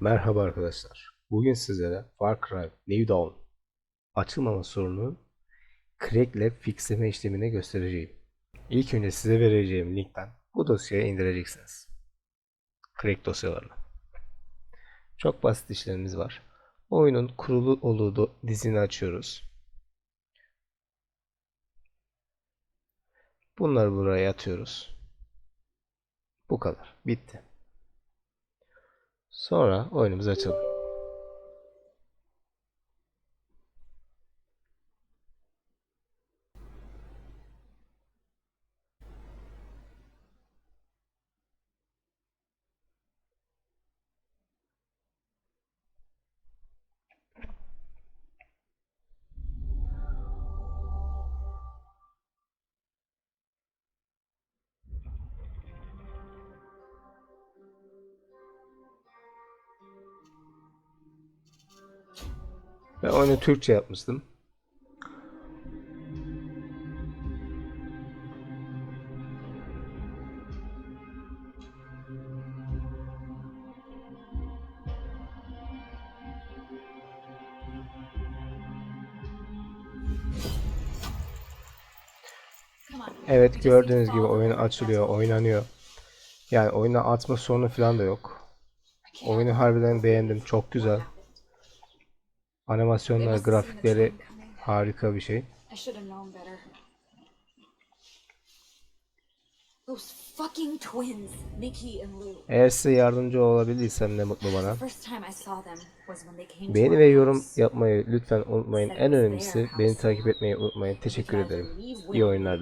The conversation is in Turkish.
Merhaba arkadaşlar. Bugün sizlere Far Cry New Dawn açılmama sorununu crack ile fixleme işlemini göstereceğim. İlk önce size vereceğim linkten bu dosyayı indireceksiniz. Crack dosyalarını. Çok basit işlemimiz var. Oyunun kurulu olduğu dizini açıyoruz. Bunları buraya atıyoruz. Bu kadar. Bitti. Sonra oyunumuzu açalım. Ben oyunu Türkçe yapmıştım. Evet gördüğünüz gibi oyun açılıyor, oynanıyor. Yani oyuna atma sorunu falan da yok. Oyunu harbiden beğendim. Çok güzel. Animasyonları, grafikleri harika bir şey. Eğer size yardımcı olabildiysem ne mutlu bana. Beğeni ve yorum yapmayı lütfen unutmayın. En önemlisi beni takip etmeyi unutmayın. Teşekkür ederim. İyi oyunlar.